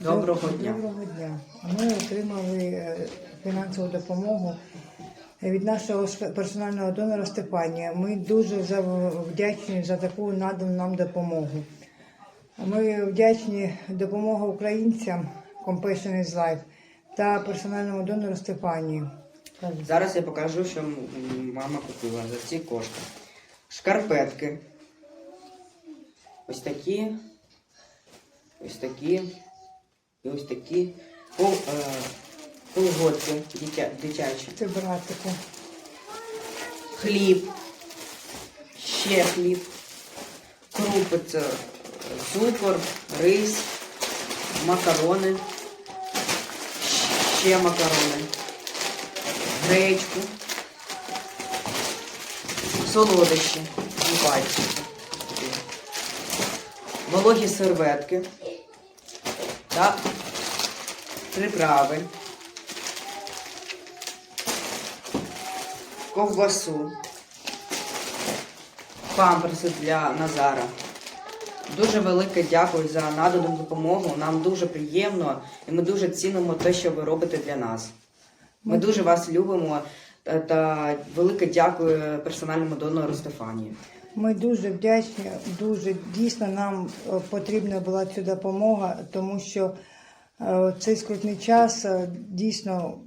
Доброго дня. Доброго дня. Ми отримали е, фінансову допомогу від нашого персонального донора Степанія. Ми дуже вдячні за таку надану нам допомогу. Ми вдячні допомога українцям Compassion is Life та персональному донору Степанії. Зараз я покажу, що мама купила за ці кошти. Шкарпетки. Ось такі. Ось такі. І ось такі. Пол, е, колготки дитя, дитячі. Це братику. Хліб. Ще хліб. Крупи це цукор, рис, макарони. Ще макарони. Гречку. Солодощі. Вологі серветки. Та приправи. Ковбасу. Памперси для Назара. Дуже велике дякую за надану допомогу. Нам дуже приємно і ми дуже цінимо те, що ви робите для нас. Ми дуже вас любимо та, та велике дякую персональному донору Стефанії. Ми дуже вдячні, дуже дійсно нам е, потрібна була ця допомога, тому що е, цей скрутний час е, дійсно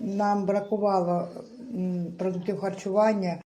нам бракувало продуктів харчування.